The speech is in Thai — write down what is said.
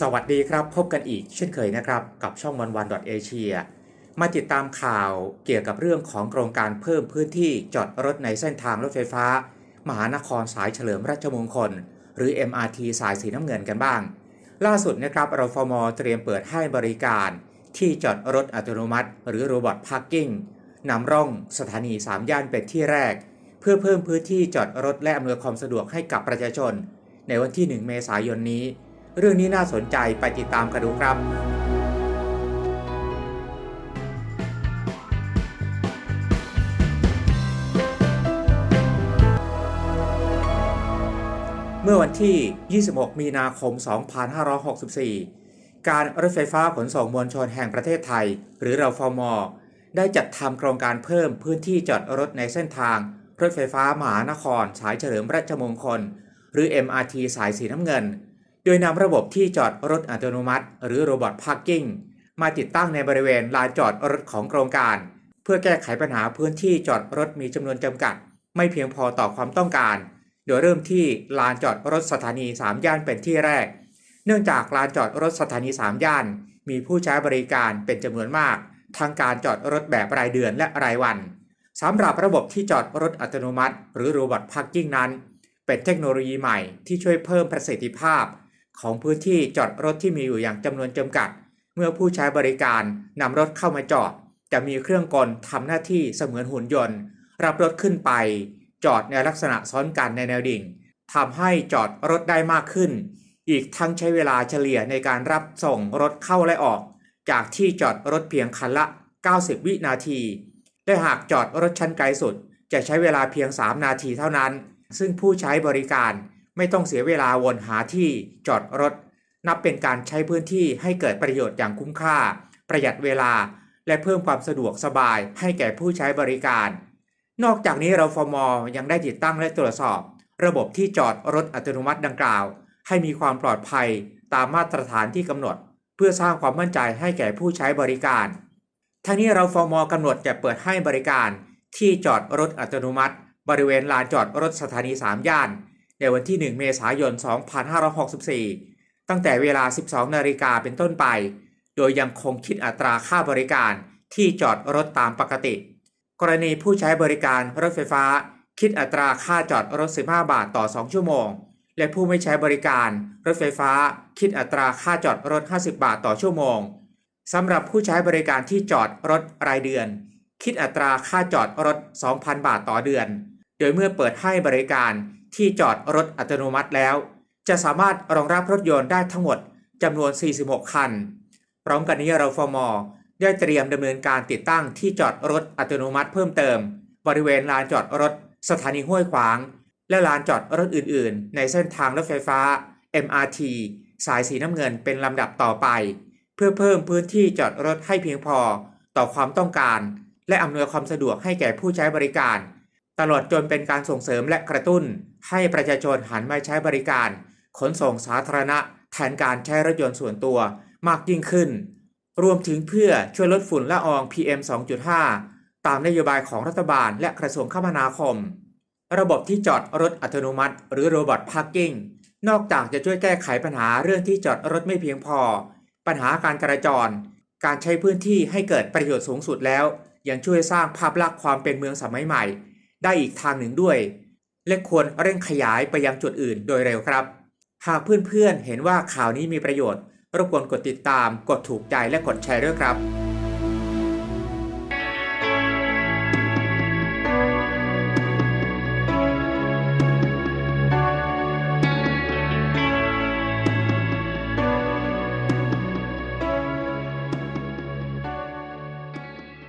สวัสดีครับ พบกันอีกเช่นเคยนะครับ กับช่องวันวันเอเชียมาติดตามข่าวเกี่ยวกับเรื่องของโครงการเพิ่มพื้นที่จอดรถในเส้นทางรถไฟฟ้า มหานครสายเฉลิมราชมงคล หรือ MRT สายสีน้ำเงินกันบ้าง ล่าสุดนะครับรฟมเตรียมเปิดให้บริการ ที่จอดรถอัตโนมัติ หรือโรบอทพาร์กิ้งนำร่องสถานี 3 ย่านเป็นที่แรก เพื่อเพิ่มพื้นที่จอดรถและอำนวยความสะดวกให้กับประชาชน ในวันที่ 1 เมษายนนี้ เรื่องนี้น่าสนใจไปติดตามกันดูครับเมื่อวันที่ 26 มีนาคม 2564 การรถไฟฟ้าขนส่งมวลชนแห่งประเทศไทย หรือเราฟมอได้จัดทำโครงการเพิ่มพื้นที่จอดรถในเส้นทาง รถไฟฟ้ามหานคร สายเฉลิมราชมงคล หรือ MRT สายสีน้ำเงิน โดยนำระบบที่จอดรถอัตโนมัติ หรือโรบอทพาร์กิ้งมาติดตั้งในบริเวณลานจอดรถของโครงการ เพื่อแก้ไขปัญหาพื้นที่จอดรถมีจำนวนจำกัด ไม่เพียงพอต่อความต้องการ โดยเริ่มที่ลานจอดรถสถานี 3 ย่านเป็นที่แรก เนื่องจากลานจอดรถสถานี 3 ย่าน มีผู้ใช้บริการเป็นจำนวนมากทั้งการจอดรถแบบรายเดือนและรายวันสำหรับระบบที่จอดรถอัตโนมัติ หรือโรบอทพาร์กิ้งนั้น เป็นเทคโนโลยีใหม่ที่ช่วยเพิ่มประสิทธิภาพ ของพื้นที่จอดรถที่มีอยู่อย่างจำนวนจำกัด เมื่อผู้ใช้บริการนำรถเข้ามาจอด จะมีเครื่องกลทำหน้าที่เสมือนหุ่นยนต์ รับรถขึ้นไป จอดในลักษณะซ้อนกันในแนวดิ่งทำให้จอดรถได้มากขึ้น อีกทั้งใช้เวลาเฉลี่ยในการรับส่งรถเข้าและออก จากที่จอดรถเพียงคันละ 90 วินาทีและหากจอดรถชั้นไกลสุด จะใช้เวลาเพียง 3 นาทีเท่านั้น ซึ่งผู้ใช้บริการ ไม่ต้องเสียเวลาวนหาที่จอดรถ นับเป็นการใช้พื้นที่ให้เกิดประโยชน์อย่างคุ้มค่า ประหยัดเวลา และเพิ่มความสะดวกสบายให้แก่ผู้ใช้บริการ นอกจากนี้เราฟมยังได้ติดตั้งและตรวจสอบ ระบบที่จอดรถอัตโนมัติดังกล่าว ให้มีความปลอดภัยตามมาตรฐานที่กำหนด เพื่อสร้างความมั่นใจให้แก่ผู้ใช้บริการ ทั้งนี้เราฟมกำหนดจะเปิดให้บริการที่จอดรถอัตโนมัติ บริเวณลานจอดรถสถานี3ย่าน ในวันที่ 1 เมษายน 2564 ตั้งแต่เวลา 12 นาฬิกาเป็นต้นไป โดยยังคงคิดอัตราค่าบริการที่จอดรถตามปกติ กรณีผู้ใช้บริการรถไฟฟ้า คิดอัตราค่าจอดรถ 15 บาทต่อ 2 ชั่วโมง และผู้ไม่ใช้บริการรถไฟฟ้า คิดอัตราค่าจอดรถ 50 บาทต่อชั่วโมงสำหรับผู้ใช้บริการที่จอดรถรายเดือน คิดอัตราค่าจอดรถ 2,000 บาทต่อเดือน โดยเมื่อเปิดให้บริการ ที่จอดรถอัตโนมัติแล้ว จะสามารถรองรับรถยนต์ได้ทั้งหมดจำนวน 46 คัน พร้อมกันนี้เราฟอมอได้เตรียมดำเนินการติดตั้งที่จอดรถอัตโนมัติเพิ่มเติม บริเวณลานจอดรถสถานีห้วยขวาง และลานจอดรถอื่น ๆ ในเส้นทางรถไฟฟ้า MRT สายสีน้ำเงินเป็นลำดับต่อไป เพื่อเพิ่มพื้นที่จอดรถให้เพียงพอต่อความต้องการ และอำนวยความสะดวกให้แก่ผู้ใช้บริการ ตลอดจนเป็นการส่งเสริมและกระตุ้น ให้ประชาชนหันมาใช้บริการ ขนส่งสาธารณะแทนการใช้รถยนต์ส่วนตัวมากยิ่งขึ้น รวมถึงเพื่อช่วยลดฝุ่นละออง PM 2.5 ตามนโยบายของรัฐบาลและกระทรวงคมนาคม ระบบที่จอดรถอัตโนมัติ หรือโรบอทพาร์กิ้งนอกจากจะช่วยแก้ไขปัญหาเรื่องที่จอดรถไม่เพียงพอ ปัญหาการจราจร การใช้พื้นที่ให้เกิดประโยชน์สูงสุดแล้ว ยังช่วยสร้างภาพลักษณ์ความเป็นเมืองสมัยใหม่ ได้อีกทางหนึ่งด้วย และควรเร่งขยายไปยังจุดอื่นโดยเร็วครับ หากเพื่อนๆเห็นว่าข่าวนี้มีประโยชน์รบกวนกดติดตาม กดถูกใจและกดแชร์ด้วยครับ